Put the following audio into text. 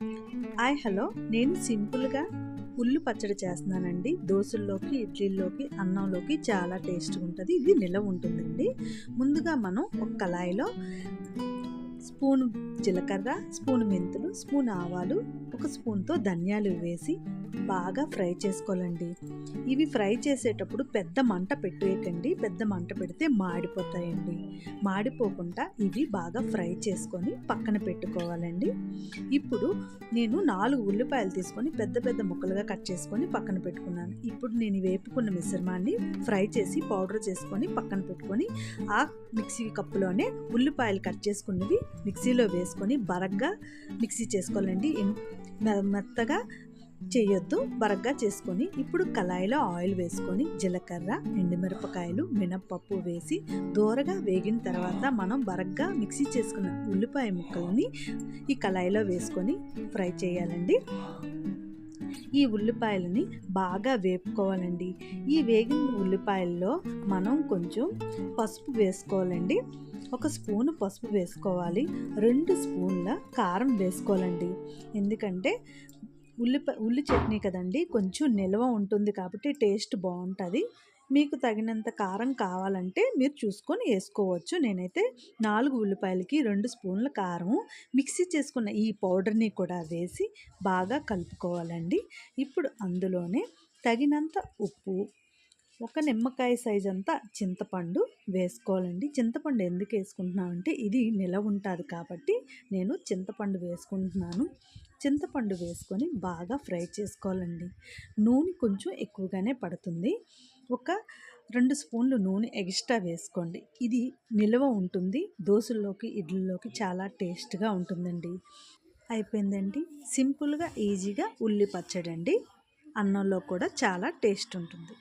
Hi hello. నేను సింపుల్గా ఉల్లు పచ్చడి చేస్తున్నానండి. దోశల్లోకి ఇడ్లీల్లోకి అన్నంలోకి చాలా టేస్ట్గా ఉంటుంది ఇది నిలవ ఉంటుందండి ముందుగా మనం ఒక కళాయిలో స్పూన్ జీలకర్ర స్పూన్ మెంతులు స్పూన్ ఆవాలు ఒక స్పూన్తో ధనియాలు వేసి బాగా ఫ్రై చేసుకోవాలండి. ఇవి ఫ్రై చేసేటప్పుడు పెద్ద మంట పెట్టేయకండి. పెద్ద మంట పెడితే మాడిపోతాయండి. మాడిపోకుండా ఇవి బాగా ఫ్రై చేసుకొని పక్కన పెట్టుకోవాలండి. ఇప్పుడు నేను నాలుగు ఉల్లిపాయలు తీసుకొని పెద్ద పెద్ద ముక్కలుగా కట్ చేసుకొని పక్కన పెట్టుకున్నాను. ఇప్పుడు నేను వేపుకున్న మిశ్రమాన్ని ఫ్రై చేసి పౌడర్ చేసుకొని పక్కన పెట్టుకొని ఆ మిక్సీ కప్పులోనే ఉల్లిపాయలు కట్ చేసుకున్నవి మిక్సీలో వేసుకొని బరగ్గా మిక్సీ చేసుకోవాలండి. మెత్తగా చేయొద్దు బరగ్గా చేసుకొని ఇప్పుడు కళాయిలో ఆయిల్ వేసుకొని జీలకర్ర ఎండుమిరపకాయలు మినప్పప్పు వేసి దూరగా వేగిన తర్వాత మనం బరగ్గా మిక్సీ చేసుకున్న ఉల్లిపాయ ముక్కలని ఈ కళాయిలో వేసుకొని ఫ్రై చేయాలండి. ఈ ఉల్లిపాయలని బాగా వేపుకోవాలండి. ఈ వేగిన ఉల్లిపాయల్లో మనం కొంచెం పసుపు వేసుకోవాలండి. ఒక స్పూన్ పసుపు వేసుకోవాలి. రెండు స్పూన్ల కారం వేసుకోవాలండి. ఎందుకంటే ఉల్లిపాయ ఉల్లి చట్నీ కదండి కొంచెం నిల్వ ఉంటుంది కాబట్టి టేస్ట్ బాగుంటుంది. మీకు తగినంత కారం కావాలంటే మీరు చూసుకొని వేసుకోవచ్చు. నేనైతే నాలుగు ఉల్లిపాయలకి రెండు స్పూన్ల కారం మిక్సీ చేసుకున్న ఈ పౌడర్ని కూడా వేసి బాగా కలుపుకోవాలండి. ఇప్పుడు అందులోనే తగినంత ఉప్పు ఒక నిమ్మకాయ సైజ్ అంతా చింతపండు వేసుకోవాలండి. చింతపండు ఎందుకు వేసుకుంటున్నామంటే ఇది నిలవ ఉంటుంది కాబట్టి నేను చింతపండు వేసుకుంటున్నాను. చింతపండు వేసుకొని బాగా ఫ్రై చేసుకోవాలండి. నూనె కొంచెం ఎక్కువగానే పడుతుంది. ఒక రెండు స్పూన్లు నూనె ఎక్స్ట్రా వేసుకోండి. ఇది నిల్వ ఉంటుంది. దోశల్లోకి ఇడ్లీలోకి చాలా టేస్ట్గా ఉంటుందండి. అయిపోయిందండి. సింపుల్గా ఈజీగా ఉల్లి పచ్చడి అండి అన్నంలో కూడా చాలా టేస్ట్ ఉంటుంది.